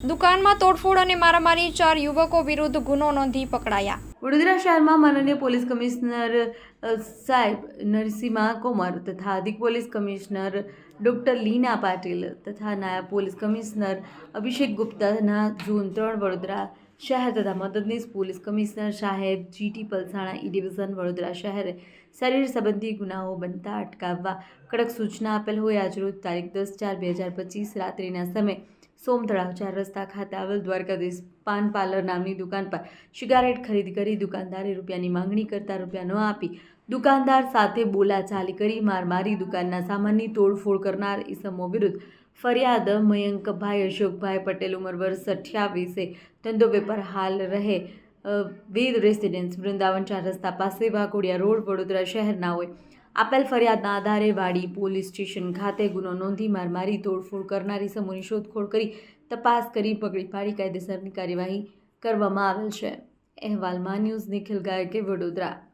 દુકાનમાં તોડફોડ અને મારામારી, ચાર યુવકો વિરુદ્ધ ગુનો નોંધી પકડાયા. વડોદરા શહેરમાં માનનીય પોલીસ કમિશનર સાહેબ નરસિંહા કુમાર તથા અધિક police commissioner doctor Leena Patil તથા નાયબ પોલીસ કમિશનર અભિષેક ગુપ્તાના ઝોન ત્રણ વડોદરા શહેર તથા મદદનીશ પોલીસ કમિશનર સાહેબ GT Palsana E division Vadodara શહેરે શરીર સંબંધી ગુનાઓ બનતા અટકાવવા કડક સૂચના આપેલ હોય. આજરોજ તારીખ દસ ચાર બે હજાર પચીસ રાત્રિના સમયે સોમ તળાવ ચાર રસ્તા ખાતે આવેલ દ્વારકાધીશ પાન પાર્લર નામની દુકાન પર સિગારેટ ખરીદ કરી દુકાનદારે રૂપિયાની માંગણી કરતા રૂપિયા ન આપી દુકાનદાર સાથે બોલાચાલી કરી માર મારી દુકાનના સામાનની તોડફોડ કરનાર ઈસમો વિરુદ્ધ ફરિયાદ. મયંકભાઈ, અશોકભાઈ પટેલ ઉંમર વર્ષ અઠ્યાવીસે. ધંધો વેપાર હાલ રહે. વેદ રેસિડેન્સ વૃંદાવન ચાર રસ્તા પાસે વાઘોડિયા રોડ વડોદરા શહેરના હોય. આપેલ ફરિયાદના આધારે વાડી પોલીસ સ્ટેશન ખાતે ગુનો નોંધી મારમારી, તોડફોડ કરનારી સમૂહની શોધખોળ કરી તપાસ કરી પકડી પાડી કાયદેસરની કાર્યવાહી કરવામાં આવેલ છે. અહેવાલમાં ન્યૂઝ નિખિલ ગાયકે વડોદરા.